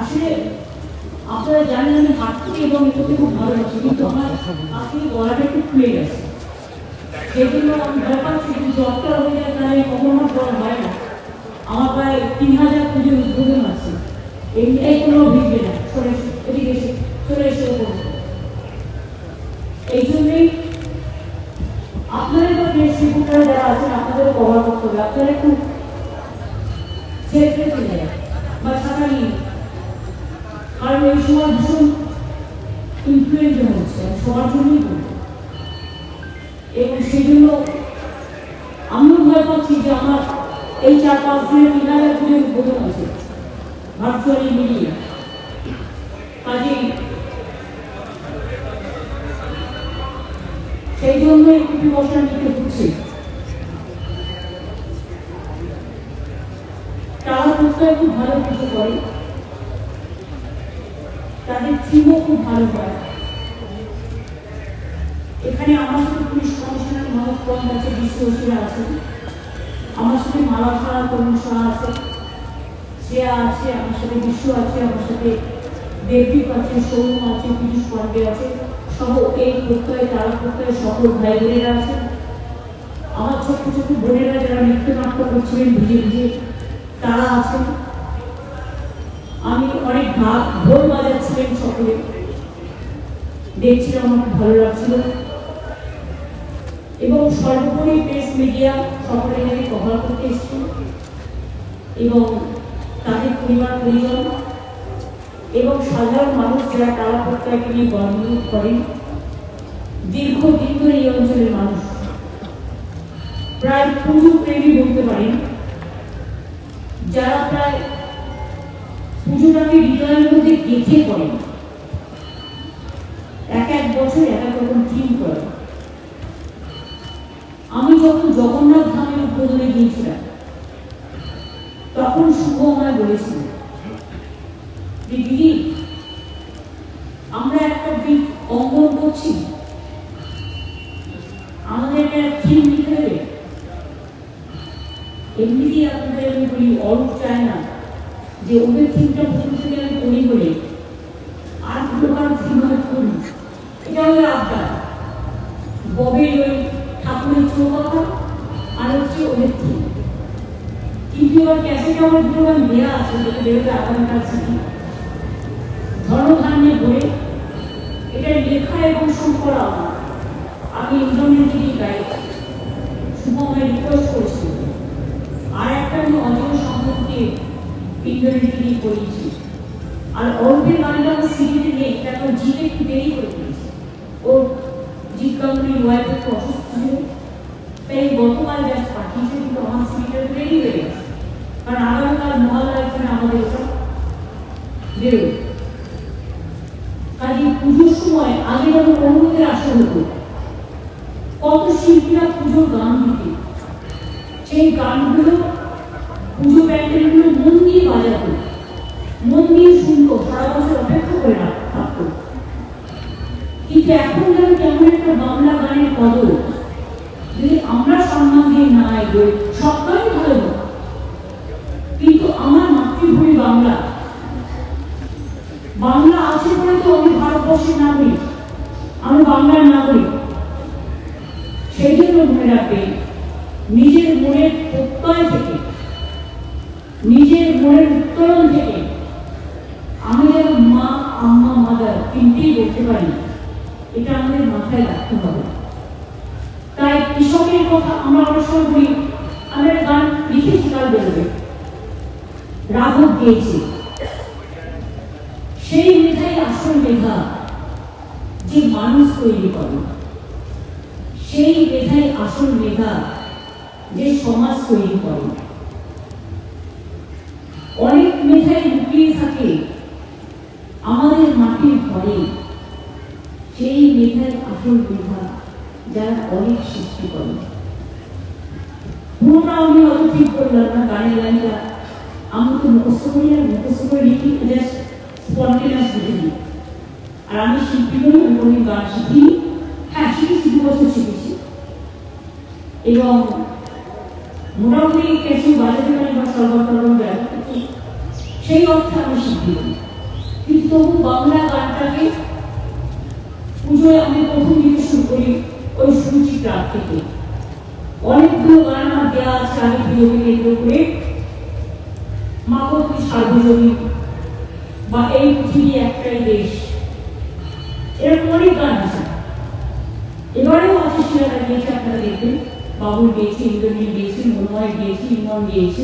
আসলে আপনারা জানেন আমি হাঁটতে এবং এটাকে খুব ভালোবাসি, কিন্তু আমার আজকে গলাটা একটু খুলে গেছে। সেই জন্য আমি ভয় পাচ্ছি জ্বরটা হয়ে যায় তাহলে কখনো জ্বর হয় না। আমার প্রায় তিন হাজার পুজোর উদ্বোধন আছে। এমনিটাই কোনো ভিড়বে না চলে এদিকে এসে, চলে এসে এই জন্যই আপনাদের যারা আছেন, আপনাদের কভার করতে হবে। আপনারা একটু যায় বা ছাতা কারণ এই সময় ভীষণ ইনফ্লুয়েঞ্জা হচ্ছে সবার জন্যই এবং সেই জন্য আমিও ভয় পাচ্ছি যে আমার এই চার পাঁচ দিনের তিন হাজার উদ্বোধন আছে ভার্চুয়ালি মিলিয়ে। কাজেই সেই জন্য একটু প্রিকশন নিতে হচ্ছে তারা প্রত্যয় খুব ভালো কিছু করে তাদের থিমও খুব ভালো হয় এখানে আমার সাথে পুলিশ কমিশনার মহম্মদ কম আছে বিশ্বসীরা আছেন আমার সাথে মালা সাহা তরুণ সাহা আছে। শ্রেয়া আছে, আমার সাথে বিশ্ব আছে, আমার সাথে দেবদীপ আছে সৌম আছে, পীযুষ পান্ডে আছে। সহ এই প্রত্যয়, তারা প্রত্যয় সকল ভাই বোনেরা আছেন আমার ছোট্ট ছোট্ট বোনেরা যারা নৃত্যনাট্য করছিলেন ভিজে ভিজে, তারা আছেন আমি অনেক ভাগ ঢোল বাজাচ্ছিলেন সকলে। দেখছিলাম আমার ভালো লাগছিল। এবং সর্বোপরি প্রেস মিডিয়া সকলে আমি কভার করতে এসেছি এবং তাদের পরিবার, পরিজন এবং সাধারণ মানুষ যারা তারা প্রত্যেকে নিয়ে গর্ববোধ করেন। দীর্ঘদিন ধরে এই অঞ্চলের মানুষ। প্রায় পুজো প্রেমী বলতে পারেন। যারা প্রায় পুজোটাকে হৃদয়ের মধ্যে গেঁথে পড়েন এক এক বছর এক এক রকম থিম করে। আমি যখন জগন্নাথ ধামের উদ্বোধনে গিয়েছিলাম, তখন শুভ আমায় বলেছিল যে, দিদি, আমরা একটা দিক অঙ্কন করছি। আমাদেরকে থিম লিখে দেবে। এমনিতেই আপনাদের আমি বলি, অরূপ চায় না। যে ওদের প্রথম থেকে আমি করি। বলে আর দুটো কারও এটা ওই আবদার। ববের ওই ঠাকুরের চৌকথা আর হচ্ছে ওদের থিম কিন্তু এবার ক্যাসেট আমার দেওয়া আছে, যেটা বেরোবে আগামীকাল থেকে ধর্মধান্যে বই এটা লেখা এবং আমার আমি ইন্দ্রনীল থেকে গাইছি। শুভ রিকোয়েস্ট করেছিল। আর একটা আমি সম্পর্কে ইন্দ্রনীল থেকে করিয়েছি আর অল্পের গানটা সিডিতে নেই, তারপর জিতে একটু দেরি করে দিয়েছি ও জিৎ গাঙ্গুলি ওয়াইফ একটু অসুস্থ ছিল তাই গতকাল জাস্ট পাঠিয়েছে কিন্তু আমার সিডিটা দেরি হয়ে গেছে। কারণ আগামীকাল মহালয়া এখানে আমাদের ওটা বেরোবে। কাজে পুজোর সময় আগে যেমন অনুরোধের আসা হতো। কত শিল্পীরা পুজোর গান দিতে সেই গানগুলো পুজো প্যান্ডেলগুলো মন দিয়ে বাজাতো মন দিয়ে শুনতো সারা বছর অপেক্ষা করে রাখ- থাকতো এখন যেন কেমন একটা বাংলা গানের কদর যদি আমরা সম্মান দিয়ে না এগোই সবটাই ভালো কিন্তু আমার মাতৃভূমি বাংলা। বাংলা আছে বলে তো আমি ভারতবর্ষের নাগরিক, আমি বাংলার নাগরিক। সেই জন্য মনে রাখবে, নিজের মনের প্রত্যয় থেকে, নিজের মনের উত্তরণ থেকে, আমি যেন মা, আম্মা, মাদার তিনটেই বলতে পারি। এটা আমাদের মাথায় রাখতে হবে। তাই কৃষকের কথা আমরা অনেক সময় বলি আমি গান লিখেছি কাল বেরোবে। রাঘব গিয়েছে। সেই মেধাই আসল মেধা যে মানুষ তৈরি করে। সেই মেধাই আসল মেধা যে সমাজ তৈরি করে। অনেক মেধাই লুকিয়ে থাকে আমাদের মাটির ঘরে। মেধাই আসল মেধা যারা অনেক সৃষ্টি করে। পুরোটা আমি অত ঠিক করলাম না গানের লাইনটা আমি মুখস্থ করি মুখস্থ করে লিখি স্পন্টেনাস লিখে আর আমি শিল্পী নই আমি গান শিখিনি। হ্যাঁ শিখেছি, দু বছর শিখেছি। এবং মোটামুটি কিছু বাজাতে পারি বা সর্বতরণ ব্যবহার সেই অর্থে আমি নই কিন্তু তবু বাংলা গানটাকে পুজোয় আমি প্রথম দিকে শুরু করি ওই সুচিত্রা থেকে। অনেকগুলো গান আমার দেওয়া আছে, আমি পুজোকে কেন্দ্র করে। মাগতি সার্বজনীন বা এই পৃথিবী একটাই দেশ। এরকম অনেক গান আছে। এবারেও আছে শিলাটা গিয়েছে আপনারা দেখবেন। বাবুল গিয়েছে, ইন্দ্রনীল গিয়েছে মনোয় গিয়েছে, ইমন গিয়েছে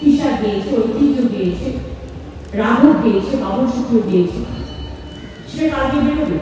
কিশা গিয়েছে ঐতিহ্য গিয়েছে, রাঘব গিয়েছে, বাবুল শুক্র গিয়েছে। সেটা কালকে বেরোবে।